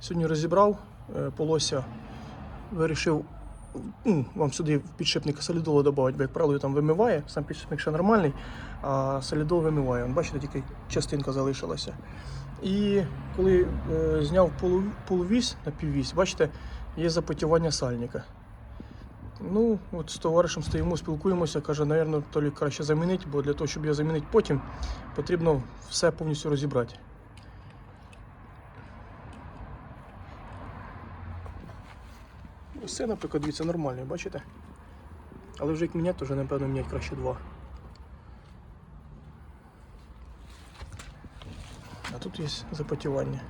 Сьогодні розібрав е, полосся, вирішив ну, вам сюди підшипник солідолу додати, бо, як правило, там вимиває, сам підшипник ще нормальний, а солідол вимиває. Бачите, тільки частинка залишилася. І коли е, зняв полу, полувісь на піввісь, бачите, є запотівання сальника. Ну, от з товаришем стоїмо, спілкуємося, каже, напевно, краще замінити, бо для того, щоб його замінити потім, потрібно все повністю розібрати. Ось наприклад, дивіться, нормально, бачите? Але вже як міняти, то вже, напевно, міняти краще два. А тут є запотівання.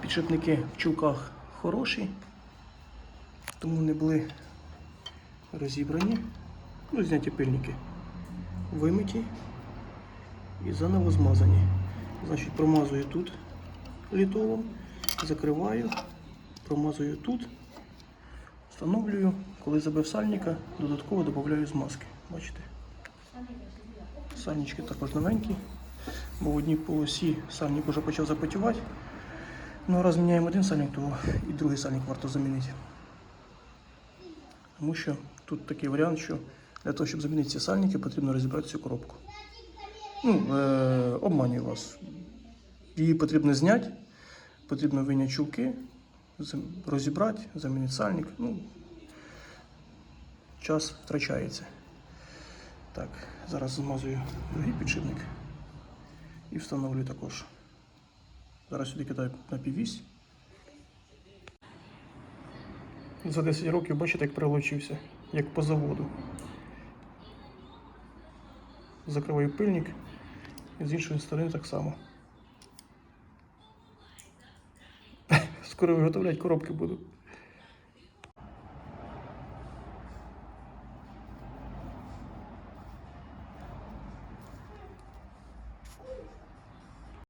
Підшипники в чулках хороші, тому не були розібрані. Ну, зняті пильники вимиті і заново змазані. Значить, промазую тут літолом, закриваю, промазую тут, встановлюю, коли забив сальника, додатково додаю змазки. Бачите? Сальнички також новенькі, бо в одній полосі сальник вже почав запотівати. Ну, раз міняємо один сальник, то і другий сальник варто замінити. Тому що тут такий варіант, що для того, щоб замінити ці сальники, потрібно розібрати цю коробку. Ну, е, обманюю вас. Її потрібно зняти, потрібно виняти чулки, розібрати, замінити сальник. Ну, час втрачається. Так, зараз змазую другий підшипник і встановлюю також. Зараз сюди кидаю на піввісь. За 10 років бачите, як прилучився, як по заводу. Закриваю пильник і з іншої сторони так само. Скоро виготовляти коробки буду.